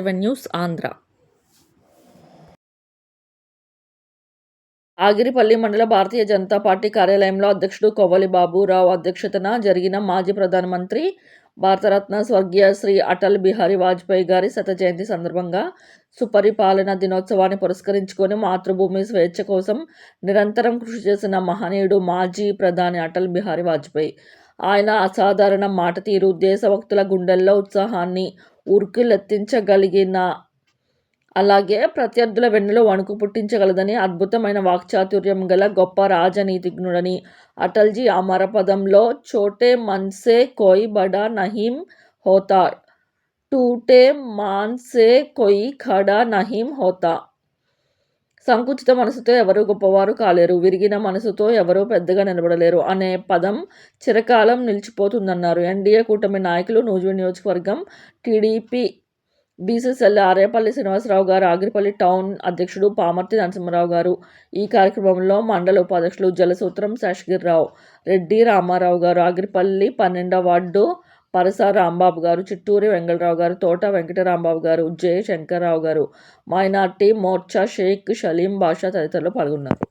Seven news Andhra. Agiripalli మండల Bharatiya Janata party కార్యాలయంలో అధ్యక్షుడు కొవ్వలి బాబురావు అధ్యక్షతన జరిగిన మాజీ ప్రధానమంత్రి భారతరత్న స్వర్గీయ శ్రీ అటల్ బిహారీ వాజ్పేయి గారి శత జయంతి సందర్భంగా సుపరిపాలన దినోత్సవాన్ని పురస్కరించుకొని మాతృభూమి స్వేచ్ఛ కోసం నిరంతరం కృషి చేసిన మహనీయుడు మాజీ ప్రధాని అటల్ బిహారీ వాజ్పేయి. ఆయన అసాధారణ మాట తీరు దేశభక్తుల గుండెల్లో ఉత్సాహాన్ని ఉరుకులెత్తించగలిగిన అలాగే ప్రత్యర్థుల వెన్నులో వణుకు పుట్టించగలదని అద్భుతమైన వాక్చాతుర్యం గల గొప్ప రాజనీతిజ్ఞుడని అటల్జీ అమర పదంలో చోటే మన్సే కోయి బడా నహీం హోతా టూటే మాన్సే కొయి ఖడా నహీం హోతా. సంకుచిత మనసుతో ఎవరూ గొప్పవారు కాలేరు. విరిగిన మనసుతో ఎవరూ పెద్దగా నిలబడలేరు అనే పదం చిరకాలం నిలిచిపోతుందన్నారు. ఎన్డీఏ కూటమి నాయకులు నూజివీడు నియోజకవర్గం టీడీపీ బీసీసీఎల్ ఆరేపల్లి శ్రీనివాసరావు గారు ఆగిరిపల్లి టౌన్ అధ్యక్షుడు పామర్తి నరసింహరావు గారు ఈ కార్యక్రమంలో మండల ఉపాధ్యక్షులు జలసూత్రం శేషగిరిరావు రెడ్డి రామారావు గారు ఆగిరిపల్లి పన్నెండవ వార్డు పరసార రాంబాబు గారు చిట్టూరి వెంగళరావు గారు తోట వెంకటరాంబాబు గారు జయ శంకర్రావు గారు మైనార్టీ మోర్చా షేక్ షలీం బాషా తదితరులు పాల్గొన్నారు.